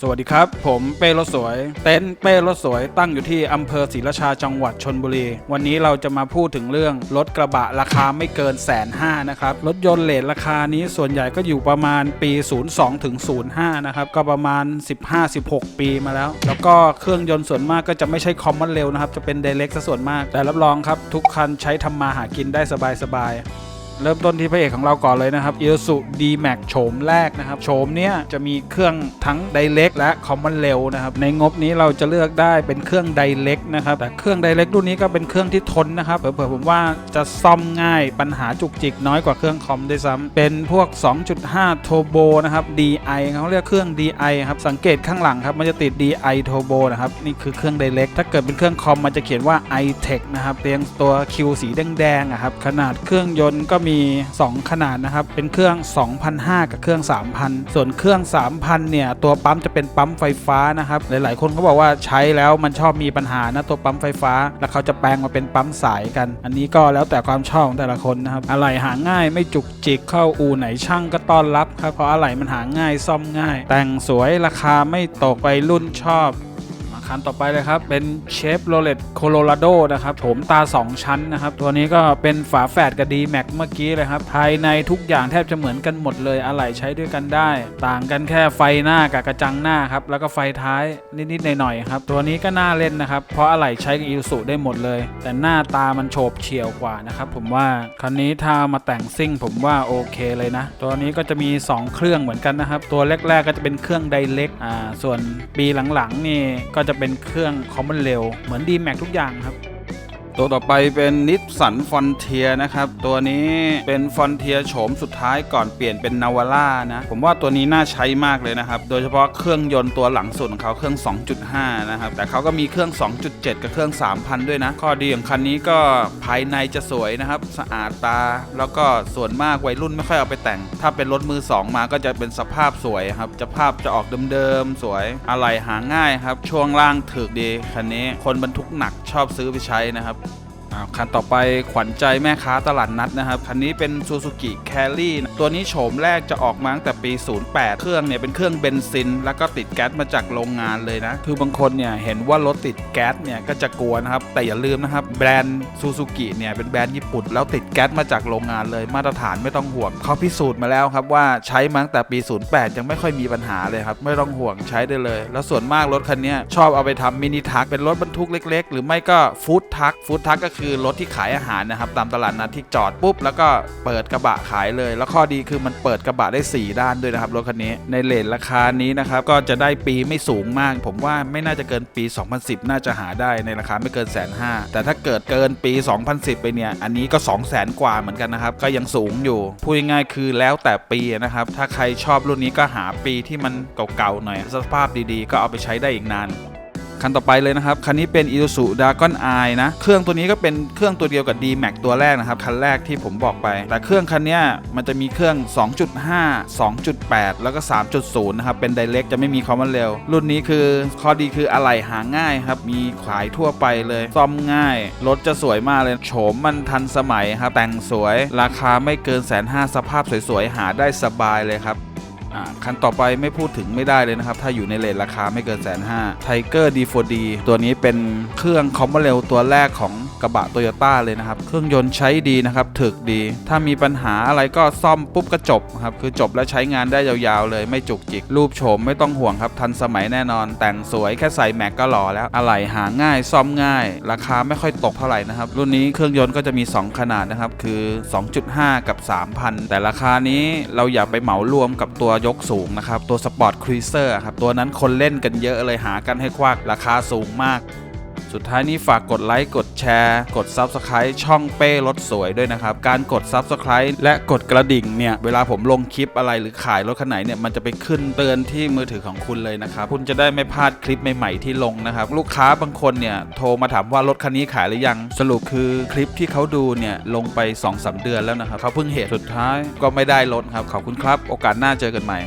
สวัสดีครับ ผมเป้รถสวย เต็นท์เป้รถสวยตั้งอยู่ที่อำเภอศรีราชาจังหวัดชนบุรี วันนี้เราจะมาพูดถึงเรื่องรถกระบะราคาไม่เกินแสนห้านะครับ รถยนต์เลทราคานี้ส่วนใหญ่ก็อยู่ประมาณปี 02ถึง05 นะครับ ก็ประมาณ 15-16 ปีมาแล้ว แล้วก็เครื่องยนต์ส่วนมากก็จะไม่ใช่คอมมอนเร็วนะครับ จะเป็นเดเล็กซะส่วนมาก แต่รับรองครับทุกคันใช้ทำมาหากินได้สบายๆ เริ่มต้นที่พระเอกของเราก่อนเลยนะครับ i s u d m a x โฉมแรกนะครับ โฉมเนี้ยจะมีเครื่องทั้ง Direct และ Common Rail นะครับ ในงบนี้เราจะเลือกได้เป็นเครื่อง Direct นะครับ แต่เครื่อง Direct รุ่นนี้ก็เป็นเครื่องที่ทนนะครับ เผื่อผมว่าจะซ่อมง่ายปัญหาจุกจิกน้อยกว่าเครื่องคอมด้วยซ้ำเป็นพวก 2.5 Turbo นะครับ DI เขาเรียกเครื่อง DI ครับ สังเกตข้างหลังครับ มันจะติด DI Turbo นะครับ นี่คือเครื่อง Direct ถ้าเกิดเป็นเครื่องคอมมันจะเขียนว่า iTech นะครับเรียงตัว Q สีแดงๆอะครับ ขนาดเครื่องยนต์ก็มี 2 ขนาดนะครับ เป็นเครื่อง 2,500 กับเครื่อง 3,000 ส่วนเครื่อง 3,000 เนี่ย ตัวปั๊มจะเป็นปั๊มไฟฟ้านะครับ หลาย ๆ คนเขาบอกว่าใช้แล้วมันชอบมีปัญหานะตัวปั๊มไฟฟ้า แล้วเขาจะแปลงมาเป็นปั๊มสายกัน อันนี้ก็แล้วแต่ความชอบของแต่ละคนนะครับ อะไหล่หาง่ายไม่จุกจิกเข้าอู่ไหนช่างก็ต้อนรับครับ เพราะอะไหล่มันหาง่ายซ่อมง่าย แต่งสวยราคาไม่ตกไปรุ่นชอบ คันต่อไปเลยครับ เป็นเชฟโรเลตโคโลราโดนะครับโถมตา 2 ชั้นนะครับ ตัวนี้ก็เป็นฝาแฝดกับดีแม็กเมื่อกี้เลยครับ ภายในทุกอย่างแทบจะเหมือนกันหมดเลยอะไหล่ใช้ด้วยกันได้ ต่างกันแค่ไฟหน้ากับกระจังหน้าครับ แล้วก็ไฟท้ายนิด ๆ หน่อย ๆ ครับ ตัวนี้ก็น่าเล่นนะครับ เพราะอะไหล่ใช้กับอิสุได้หมดเลย แต่หน้าตามันโฉบเฉี่ยวกว่านะครับผมว่าคันนี้ถ้าเอามาแต่งซิ่งผมว่าโอเคเลยนะ ตัวนี้ก็จะมี 2 เครื่องเหมือนกันนะครับตัวแรก ๆ ก็จะเป็นเครื่องไดเล็กอ่าส่วนปีหลังๆนี่ก็จะเป็นเครื่องคอมมอนเร็วเหมือน d m a x ทุกอย่างครับ ตัวต่อไปเป็นนิสสันฟอนเทียนะครับ ตัวนี้เป็นฟอนเทียโฉมสุดท้ายก่อนเปลี่ยนเป็นนาวาร่านะ ผมว่าตัวนี้น่าใช้มากเลยนะครับ โดยเฉพาะเครื่องยนต์ตัวหลังสุดของเขาเครื่อง 2.5 นะครับ แต่เขาก็มีเครื่อง 2.7 กับเครื่อง 3,000 ด้วยนะ ข้อดีของคันนี้ก็ภายในจะสวยนะครับ สะอาดตา แล้วก็ส่วนมากวัยรุ่นไม่ค่อยเอาไปแต่ง ถ้าเป็นรถมือ 2 มาก็จะเป็นสภาพสวยครับจะภาพจะออกเดิมๆสวยอะไหล่หาง่ายครับช่วงล่างถึกดีคันนี้คนบรรทุกหนักชอบซื้อไปใช้นะครับ อ้าวคันต่อไปขวัญใจแม่ค้าตลาดนัดนะครับ คันนี้เป็น Suzuki Carry ตัวนี้โฉมแรกจะออกมาตั้งแต่ปี 08 เครื่องเนี่ยเป็นเครื่องเบนซิน แล้วก็ติดแก๊สมาจากโรงงานเลยนะ คือบางคนเนี่ยเห็นว่ารถติดแก๊สเนี่ยก็จะกลัวนะครับ แต่อย่าลืมนะครับ แบรนด์ Suzuki เนี่ยเป็นแบรนด์ญี่ปุ่น แล้วติดแก๊สมาจากโรงงานเลย มาตรฐานไม่ต้องห่วงเขาพิสูจน์มาแล้วครับว่าใช้มาตั้งแต่ปี 08 ยังไม่ค่อยมีปัญหาเลยครับไม่ต้องห่วงใช้ได้เลย แล้วส่วนมากรถคันนี้ชอบเอาไปทำมินิทักเป็นรถบรรทุกเล็ก ๆ หรือไม่ก็ฟู้ดทักฟู้ดทักก็คือรถที่ขายอาหารนะครับ ตามตลาดนัดที่จอดปุ๊บ แล้วก็เปิดกระบะขายเลย แล้วข้อดีคือมันเปิดกระบะได้ 4 ด้านด้วยนะครับรถคันนี้ในเลทราคานี้นะครับก็จะได้ปีไม่สูงมาก ผมว่าไม่น่าจะเกินปี 2010 น่าจะหาได้ในราคาไม่เกินแสนห้าแต่ถ้าเกิดเกินปี 2010 ไปเนี่ย อันนี้ก็ 2 0 0แสนกว่าเหมือนกันนะครับ ก็ยังสูงอยู่ พูดง่ายๆคือแล้วแต่ปีนะครับ ถ้าใครชอบรุ่นนี้ก็หาปีที่มันเก่าๆหน่อย สภาพดีๆ ก็เอาไปใช้ได้อีกนาน คันต่อไปเลยนะครับ คันนี้เป็น i s u d r a g o n i นะ เครื่องตัวนี้ก็เป็นเครื่องตัวเดียวกับ D-Max ตัวแรกนะครับ คันแรกที่ผมบอกไป แต่เครื่องคันนี้มันจะมีเครื่อง 2.5 2.8 แล้วก็ 3.0 นะครับ เป็น Direct จะไม่มีคอมมอนเร็ว รุ่นนี้คือข้อดีคืออะไหล่หาง่ายครับ มีขายทั่วไปเลยซ่อมง่าย รถจะสวยมากเลย โฉมมันทันสมัยครับ แต่งสวย ราคาไม่เกินแสนห้าสภาพสวยๆ หาได้สบายเลยครับ คันต่อไปไม่พูดถึงไม่ได้เลยนะครับ ถ้าอยู่ในเลทราคาไม่เกินแสนห้าไทเกอร์ D4D ตัวนี้เป็นเครื่องคอมมอนเรลตัวแรกของกระบะโตโยต้าเลยนะครับ เครื่องยนต์ใช้ดีนะครับถึกดี ถ้ามีปัญหาอะไรก็ซ่อมปุ๊บก็จบครับ คือจบแล้วใช้งานได้ยาวๆเลยไม่จุกจิก รูปโฉมไม่ต้องห่วงครับ ทันสมัยแน่นอน แต่งสวยแค่ใส่แม็กก็หล่อแล้วอะไหล่หาง่ายซ่อมง่าย ราคาไม่ค่อยตกเท่าไหร่นะครับ รุ่นนี้เครื่องยนต์ก็จะมี 2 ขนาดนะครับ คือ 2.5 กับ 3,000 แต่ราคานี้เราอย่าไปเหมารวมกับตัวยกสูงนะครับ ตัวสปอร์ตครูเซอร์ครับ ตัวนั้นคนเล่นกันเยอะเลยหากันให้ควักราคาสูงมาก สุดท้ายนี้ฝากกดไลค์กดแชร์ กด Subscribe ช่องเป้รถสวยด้วยนะครับ การกด Subscribe และกดกระดิ่งเนี่ย เวลาผมลงคลิปอะไรหรือขายรถคันไหนเนี่ย มันจะไปขึ้นเตือนที่มือถือของคุณเลยนะครับ คุณจะได้ไม่พลาดคลิปใหม่ๆที่ลงนะครับ ลูกค้าบางคนเนี่ย โทรมาถามว่ารถคันนี้ขายหรือยัง สรุปคือคลิปที่เขาดูเนี่ย ลงไป2-3เดือนแล้วนะครับเขาเพิ่งเห็นสุดท้ายก็ไม่ได้รถครับขอบคุณครับ โอกาสหน้าเจอกันใหม่